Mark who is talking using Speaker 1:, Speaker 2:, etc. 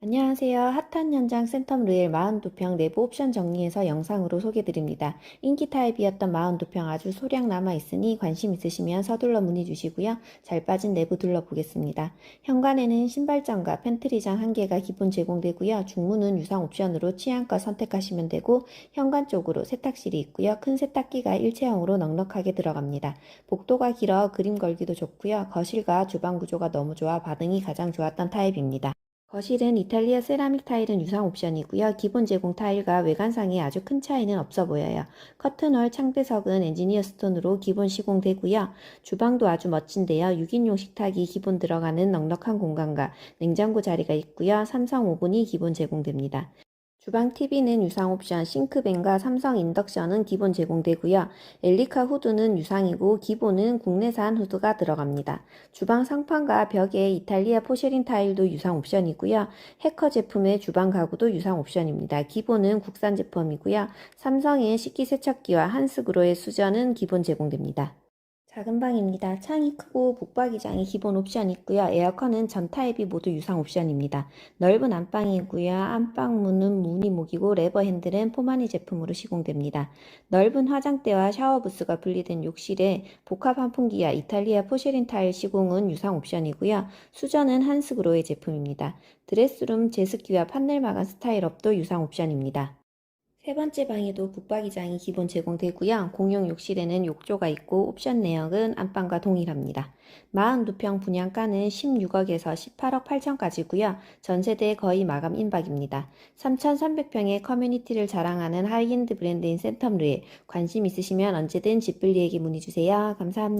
Speaker 1: 안녕하세요. 핫한 현장 센텀 루엘 42평 내부 옵션 정리해서 영상으로 소개드립니다. 인기 타입이었던 42평 아주 소량 남아있으니 관심 있으시면 서둘러 문의 주시고요. 잘 빠진 내부 둘러보겠습니다. 현관에는 신발장과 팬트리장 1개가 기본 제공되고요. 중문은 유상 옵션으로 취향껏 선택하시면 되고 현관 쪽으로 세탁실이 있고요. 큰 세탁기가 일체형으로 넉넉하게 들어갑니다. 복도가 길어 그림 걸기도 좋고요. 거실과 주방 구조가 너무 좋아 반응이 가장 좋았던 타입입니다. 거실은 이탈리아 세라믹 타일은 유상 옵션이고요. 기본 제공 타일과 외관상에 아주 큰 차이는 없어 보여요. 커튼홀 창대석은 엔지니어 스톤으로 기본 시공되고요. 주방도 아주 멋진데요. 6인용 식탁이 기본 들어가는 넉넉한 공간과 냉장고 자리가 있고요. 삼성 오븐이 기본 제공됩니다. 주방 TV는 유상 옵션, 싱크밴과 삼성 인덕션은 기본 제공되고요. 엘리카 후드는 유상이고 기본은 국내산 후드가 들어갑니다. 주방 상판과 벽에 이탈리아 포쉐린 타일도 유상 옵션이고요. 해커 제품의 주방 가구도 유상 옵션입니다. 기본은 국산 제품이고요. 삼성의 식기세척기와 한스그로의 수전은 기본 제공됩니다. 작은 방입니다. 창이 크고 북박이장이 기본 옵션 있고요. 에어컨은 전 타입이 모두 유상 옵션입니다. 넓은 안방이고요. 안방 문은 무늬목이고 레버 핸들은 포마니 제품으로 시공됩니다. 넓은 화장대와 샤워 부스가 분리된 욕실에 복합 환풍기와 이탈리아 포쉐린 타일 시공은 유상 옵션이고요. 수전은 한스그로의 제품입니다. 드레스룸 제습기와 판넬 마감 스타일업도 유상 옵션입니다. 세 번째 방에도 북박이장이 기본 제공되고요. 공용 욕실에는 욕조가 있고 옵션 내역은 안방과 동일합니다. 42평 분양가는 16억에서 18억 8천까지고요. 전세대 거의 마감 임박입니다. 3,300평의 커뮤니티를 자랑하는 하이엔드 브랜드인 센텀루에 관심 있으시면 언제든 집불리에게 문의주세요. 감사합니다.